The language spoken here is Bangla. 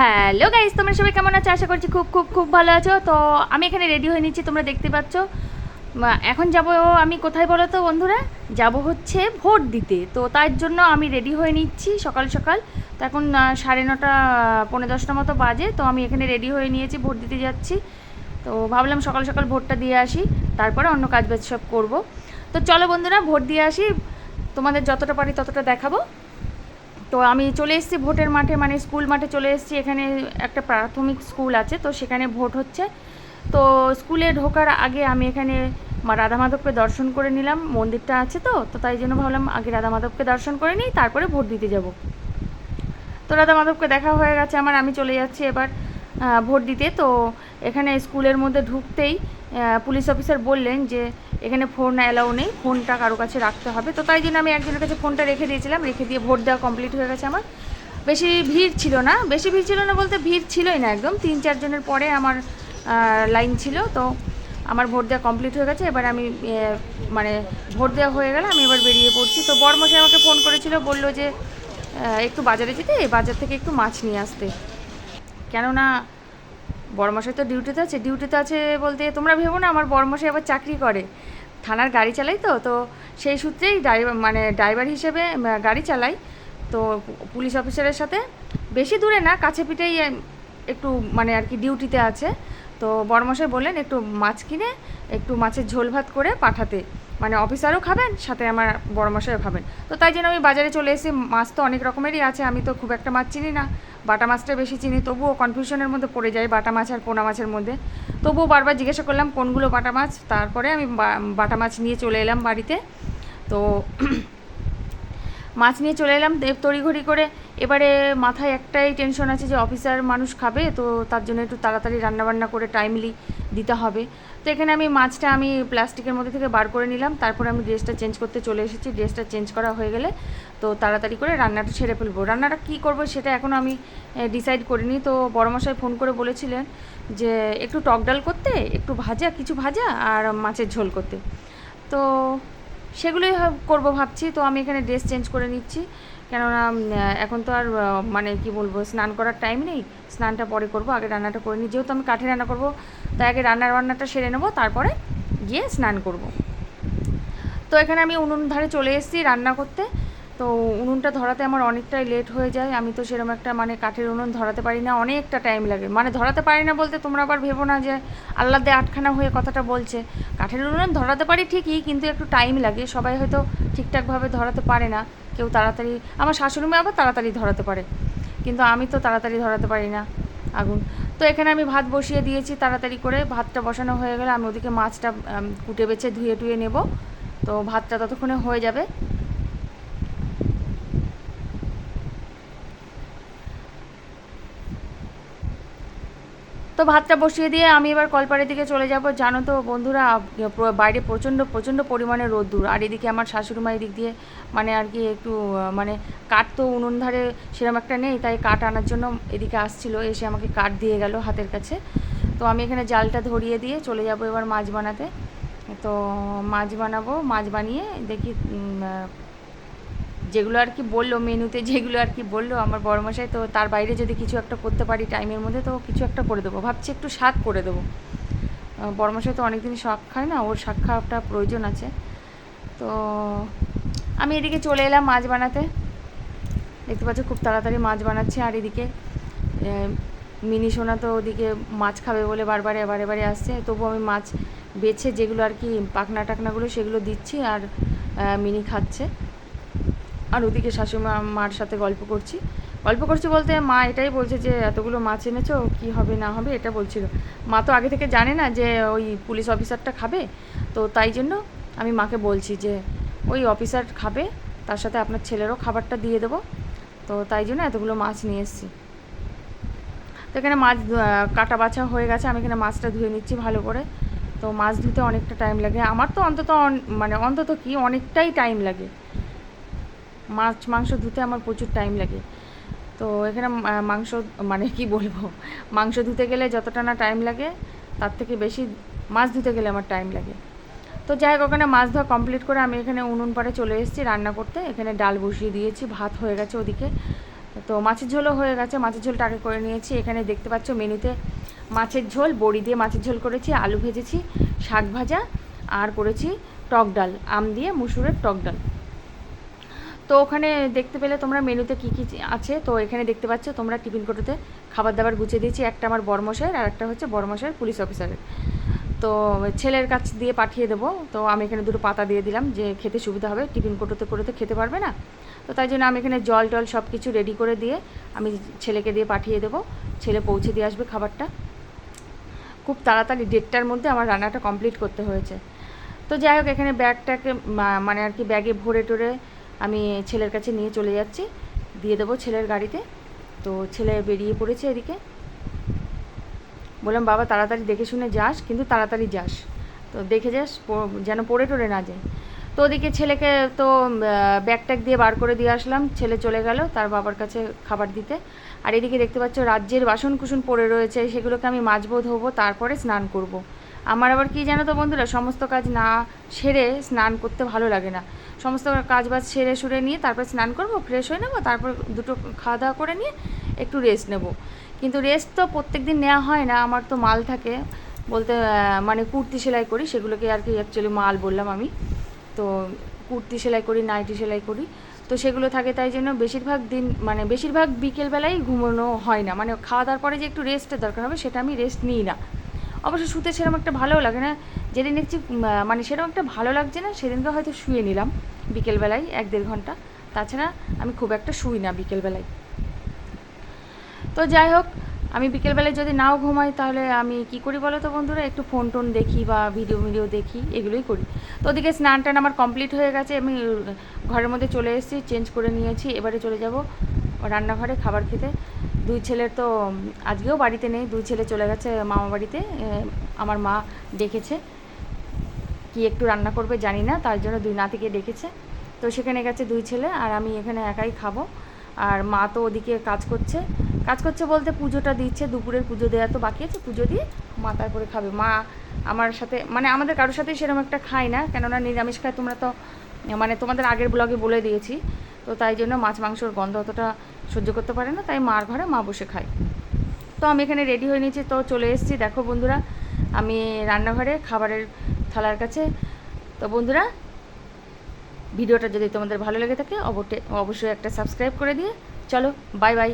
হ্যালো গাইজ তোমরা সবাই কেমন আছো? আশা করছি খুব খুব খুব ভালো আছো। তো আমি এখানে রেডি হয়ে নিচ্ছি, তোমরা দেখতে পাচ্ছ। এখন যাব আমি কোথায় বলো তো বন্ধুরা? যাব হচ্ছে ভোট দিতে। তো তার জন্য আমি রেডি হয়ে নিচ্ছি সকাল সকাল। তো এখন সাড়ে নটা পনেরো দশটা মতো বাজে। তো আমি এখানে রেডি হয়ে নিয়েছি, ভোট দিতে যাচ্ছি। তো ভাবলাম সকাল সকাল ভোটটা দিয়ে আসি। তারপরে অন্য কাজ বাজ সব করব। তো চলো বন্ধুরা, ভোট দিয়ে আসি। তোমাদের যতটা পারি ততটা দেখাবো। তো আমি চলে এসেছি ভোটের মাঠে মানে স্কুল মাঠে চলে এসেছি। এখানে একটা প্রাথমিক স্কুল আছে, তো সেখানে ভোট হচ্ছে। তো স্কুলে ঢোকার আগে আমি এখানে রাধা মাধবকে দর্শন করে নিলাম। মন্দিরটা আছে তো তো তাই জন্য ভাবলাম আগে রাধা মাধবকে দর্শন করে নিই, তারপরে ভোট দিতে যাব। তো রাধা মাধবকে দেখা হয়ে গেছে আমার, আমি চলে যাচ্ছি এবার ভোট দিতে। তো এখানে স্কুলের মধ্যে ঢুকতেই পুলিশ অফিসার বললেন যে এখানে ফোন অ্যালাউ নেই ফোনটা কারও কাছে রাখতে হবে। তো তাই জন্য আমি একজনের কাছে ফোনটা রেখে দিয়েছিলাম, রেখে দিয়ে ভোট দেওয়া কমপ্লিট হয়ে গেছে আমার। বেশি ভিড় ছিল না, বেশি ভিড় ছিল না বলতে ভিড় ছিলই না একদম। তিন চারজনের পরে আমার লাইন ছিল, তো আমার ভোট দেওয়া কমপ্লিট হয়ে গেছে। এবার আমি মানে ভোট দেওয়া হয়ে গেলে আমি এবার বেরিয়ে পড়ছি। তো বর্মশাই আমাকে ফোন করেছিল, বলল যে একটু বাজারে যেতে, বাজার থেকে একটু মাছ নিয়ে আসতে। কেননা বড়মশাই তো ডিউটিতে আছে ডিউটিতে আছে বলতে তোমরা ভেবো না, আমার বড়মশাই আবার চাকরি করে। থানার গাড়ি চালাই তো তো সেই সূত্রেই ড্রাইভার মানে ড্রাইভার হিসেবে গাড়ি চালাই। তো পুলিশ অফিসারের সাথে, বেশি দূরে না, কাছে পিঠেই একটু মানে আর কি ডিউটিতে আছে। তো বড়মশাই বললেন, একটু মাছ কিনে, একটু মাছের ঝোল ভাত করে পাঠাতে। মানে অফিসারও খাবেন, সাথে আমার বড়মশাইও খাবেন। তো তাই জন্য আমি বাজারে চলে এসেছি। মাছ তো অনেক রকমেরই আছে, আমি তো খুব একটা মাছ চিনি না। বাটা মাছটা বেশি চিনি, তবুও কনফিউশনের মধ্যে পড়ে যায় বাটা মাছ আর পোনা মাছের মধ্যে। তবুও বারবার জিজ্ঞাসা করলাম, কোনগুলো বাটা মাছ? তারপরে আমি বাটা মাছ নিয়ে চলে এলাম বাড়িতে। তো মাছ নিয়ে চলে এলাম দেব তড়িঘড়ি করে। এবারে মাথায় একটাই টেনশন আছে যে অফিসার মানুষ খাবে, তো তার জন্য একটু তাড়াতাড়ি রান্নাবান্না করে টাইমলি দিতে হবে। তো এখানে আমি মাছটা আমি প্লাস্টিকের মধ্যে থেকে বার করে নিলাম, তারপরে আমি ড্রেসটা চেঞ্জ করতে চলে এসেছি। ড্রেসটা চেঞ্জ করা হয়ে গেলে, তো তাড়াতাড়ি করে রান্নাটা ছেড়ে ফেলব। রান্নাটা কী করব সেটা এখনও আমি ডিসাইড করিনি। তো বড়মশাই ফোন করে বলেছিলেন যে, একটু টক ডাল করতে, একটু ভাজা, কিছু ভাজা, আর মাছের ঝোল করতে। তো সেগুলোই করব ভাবছি। তো আমি এখানে ড্রেস চেঞ্জ করে নিচ্ছি। কেননা এখন তো আর মানে কি বলব, স্নান করার টাইম নেই। স্নানটা পরে করব, আগে রান্নাটা করে নিই। যেহেতু আমি কাঠে রান্না করব তাই আগে রান্নার রান্নাটা সেরে নেব, তারপরে গিয়ে স্নান করব। তো এখানে আমি উনুন ধারে চলে এসেছি রান্না করতে। তো উনুনটা ধরাতে আমার অনেকটাই লেট হয়ে যায়। আমি তো সেরকম একটা মানে কাঠের উনুন ধরাতে পারি না, অনেকটা টাইম লাগে। মানে ধরাতে পারি না বলতে তোমরা আবার ভেবো না যে আল্লাদে আটখানা হয়ে কথাটা বলছে। কাঠের উনুন ধরাতে পারি ঠিকই, কিন্তু একটু টাইম লাগে। সবাই হয়তো ঠিকঠাকভাবে ধরাতে পারে না। কেউ তাড়াতাড়ি, আমার শাশুড়ি মেয়ে আবার তাড়াতাড়ি ধরাতে পারে। কিন্তু আমি তো তাড়াতাড়ি ধরাতে পারি না আগুন। তো এখানে আমি ভাত বসিয়ে দিয়েছি তাড়াতাড়ি করে। ভাতটা বসানো হয়ে গেলে আমি ওদিকে মাছটা কুটে বেছে ধুয়ে টুয়ে নেব। তো ভাতটা ততক্ষণে হয়ে যাবে। তো ভাতটা বসিয়ে দিয়ে আমি এবার কলপাড়ের দিকে চলে যাব। জানো তো বন্ধুরা বাইরে প্রচণ্ড প্রচণ্ড পরিমাণে রোদ্দুর। আর এদিকে আমার শাশুড়ি মা এদিক দিয়ে মানে আর কি একটু মানে কাঠ তো উনুন ধারে সেরকম একটা নেই, তাই কাঠ আনার জন্য এদিকে আসছিল, এসে আমাকে কাঠ দিয়ে গেল হাতের কাছে। তো আমি এখানে জালটা ধরিয়ে দিয়ে চলে যাব এবার মাছ বানাতে। তো মাছ বানাবো, মাছ বানিয়ে দেখি যেগুলো আর কি বলল, মেনুতে যেগুলো আর কি বলল, আমার বড়মশাই তো তার বাইরে যদি কিছু একটা করতে পারি টাইমের মধ্যে, তো কিছু একটা করে দেবো। ভাবছি একটু শাক করে দেবো। বড়মশাই তো অনেকদিন শাক খায় না, ওর শাক খাওয়াটা প্রয়োজন আছে। তো আমি এদিকে চলে এলাম মাছ বানাতে। দেখতে পাচ্ছ খুব তাড়াতাড়ি মাছ বানাচ্ছি, আর এদিকে মিনি সোনা তো ওদিকে মাছ খাবে বলে বারবার, এবারে এবারে আসছে। তবু আমি মাছ বেছে যেগুলো আর কি পাখনা টাকনাগুলো সেগুলো দিচ্ছি, আর মিনি খাচ্ছে। আর ওদিকে শাশুমা মার সাথে গল্প করছি। গল্প করছি বলতে মা এটাই বলছে যে, এতগুলো মাছ এনেছো, কি হবে, না হবে? এটা বলছিল। মা তো আগে থেকে জানে না যে, ওই পুলিশ অফিসারটা খাবে। তো তাই জন্য আমি মাকে বলছি যে, ওই অফিসার খাবে, তার সাথে আপনার ছেলেরও খাবারটা দিয়ে দেবো। তো তাই জন্য এতগুলো মাছ নিয়ে এসেছি। তো এখানে মাছ কাটা বাছা হয়ে গেছে। আমি এখানে মাছটা ধুয়ে নিচ্ছি ভালো করে। তো মাছ ধুতে অনেকটা টাইম লাগে। আমার তো অন্তত মানে অন্তত কি, অনেকটাই টাইম লাগে। মাছ, মাংস ধুতে আমার প্রচুর টাইম লাগে। তো এখানে মাংস মানে কি বলব, মাংস ধুতে গেলে যতটা না টাইম লাগে, তার থেকে বেশি মাছ ধুতে গেলে আমার টাইম লাগে। তো যাই হোক, ওখানে মাছ ধোয়া কমপ্লিট করে আমি এখানে উনুন পাড়ে চলে এসেছি রান্না করতে। এখানে ডাল বসিয়ে দিয়েছি, ভাত হয়ে গেছে ওদিকে। তো মাছের ঝোলও হয়ে গেছে, মাছের ঝোলটা আগে করে নিয়েছি। এখানে দেখতে পাচ্ছ মেনুতে মাছের ঝোল, বড়ি দিয়ে মাছের ঝোল করেছি, আলু ভেজেছি, শাক ভাজা, আর করেছি টক ডাল, আম দিয়ে মুসুরের টক ডাল। তো ওখানে দেখতে পেলে তোমরা মেনুতে কী কী আছে? তো এখানে দেখতে পাচ্ছ তোমরা টিফিন কোটোতে খাবার দাবার গুছিয়ে দিয়েছি। একটা আমার বর্মশাইয়ের আর একটা হচ্ছে বর্মশাইয়ের পুলিশ অফিসারের। তো ছেলের কাছ দিয়ে পাঠিয়ে দেবো। তো আমি এখানে দুটো পাতা দিয়ে দিলাম যে খেতে সুবিধা হবে। টিফিন কোটোতে করে তো খেতে পারবে না? তো তাই জন্য আমি এখানে জল টল সব কিছু রেডি করে দিয়ে আমি ছেলেকে দিয়ে পাঠিয়ে দেবো। ছেলে পৌঁছে দিয়ে আসবে খাবারটা। খুব তাড়াতাড়ি ডেটটার মধ্যে আমার রান্নাটা কমপ্লিট করতে হয়েছে। তো যাই হোক, এখানে ব্যাগটাকে মানে আর কি ব্যাগে ভরে টরে আমি ছেলের কাছে নিয়ে চলে যাচ্ছি। দিয়ে দেবো ছেলের গাড়িতে। তো ছেলে বেরিয়ে পড়েছে এদিকে। বললাম, বাবা, তাড়াতাড়ি দেখে শুনে যাস, কিন্তু তাড়াতাড়ি যাস। তো দেখে যাস যেন পড়ে টরে না যায়। তো ওদিকে ছেলেকে তো ব্যাগ ট্যাগ দিয়ে বার করে দিয়ে আসলাম। ছেলে চলে গেল তার বাবার কাছে খাবার দিতে। আর এদিকে দেখতে পাচ্ছ, রাজ্যের বাসন কুসন পড়ে রয়েছে। সেগুলোকে আমি মাজবো, ধোবো, তারপরে স্নান করব। আমার আবার কি জানো তো বন্ধুরা? সমস্ত কাজ না সেরে স্নান করতে ভালো লাগে না। সমস্ত কাজ বাজ সেরে সুরে নিয়ে তারপর স্নান করব ফ্রেশ হয়ে নেব, তারপর দুটো খাওয়া দাওয়া করে নিয়ে একটু রেস্ট নেব। কিন্তু রেস্ট তো প্রত্যেক দিন নেওয়া হয় না, আমার তো মাল থাকে। বলতে মানে কুর্তি সেলাই করি, সেগুলোকে আর কি অ্যাকচুয়ালি মাল বললাম আমি। তো কুর্তি সেলাই করি, নাইটি সেলাই করি। তো সেগুলো থাকে, তাই জন্য বেশিরভাগ দিন মানে বেশিরভাগ বিকেলবেলায় ঘুমানো হয় না। মানে খাওয়া দাওয়ার পরে যে একটু রেস্টের দরকার হবে, সেটা আমি রেস্ট নিই না। অবশ্য শুতে সেরকম একটা ভালো লাগে না। যেদিন দেখছি মানে সেরকম একটা ভালো লাগছে না, সেদিনকে হয়তো শুয়ে নিলাম বিকেলবেলায় এক দেড় ঘণ্টা। তাছাড়া আমি খুব একটা শুই না বিকেলবেলায়। তো যাই হোক, আমি বিকেলবেলায় যদি নাও ঘুমাই, তাহলে আমি কি করি বলো তো বন্ধুরা? একটু ফোন টোন দেখি বা ভিডিও ভিডিও দেখি, এগুলোই করি। তো ওদিকে স্নান টান আমার কমপ্লিট হয়ে গেছে, আমি ঘরের মধ্যে চলে এসেছি চেঞ্জ করে নিয়েছি, এবারে চলে যাব রান্নাঘরে খাবার খেতে। দুই ছেলের তো, আজকেও বাড়িতে নেই, দুই ছেলে চলে গেছে মামা বাড়িতে আমার মা ডেকেছে কি একটু রান্না করবে জানি না, তার জন্য দুই নাতিকে ডেকেছে। তো সেখানে গেছে দুই ছেলে, আর আমি এখানে একাই খাব। আর মা তো ওদিকে কাজ করছে। কাজ করছে বলতে পুজোটা দিচ্ছে, দুপুরের পুজো দেওয়া তো বাকি আছে, পুজো দিয়ে মা তারপরে খাবে। মা আমার সাথে মানে আমাদের কারোর সাথে সেরকম একটা খাই না, কেননা নিরামিষ খায় তোমরা তো মানে তোমাদের আগের ব্লগে বলে দিয়েছি। তো তাই জন্য মাছ মাংসর গন্ধ অতটা সহ্য করতে পারে না, তাই মার ঘরে মা বসে খায়। তো আমি এখানে রেডি হয়ে নিয়েছি, তো চলে এসেছি। দেখো বন্ধুরা, আমি রান্নাঘরে খাবারের থালার কাছে। তো বন্ধুরা, ভিডিওটা যদি তোমাদের ভালো লেগে থাকে অবশ্যই একটা সাবস্ক্রাইব করে দিয়ে চলো বাই বাই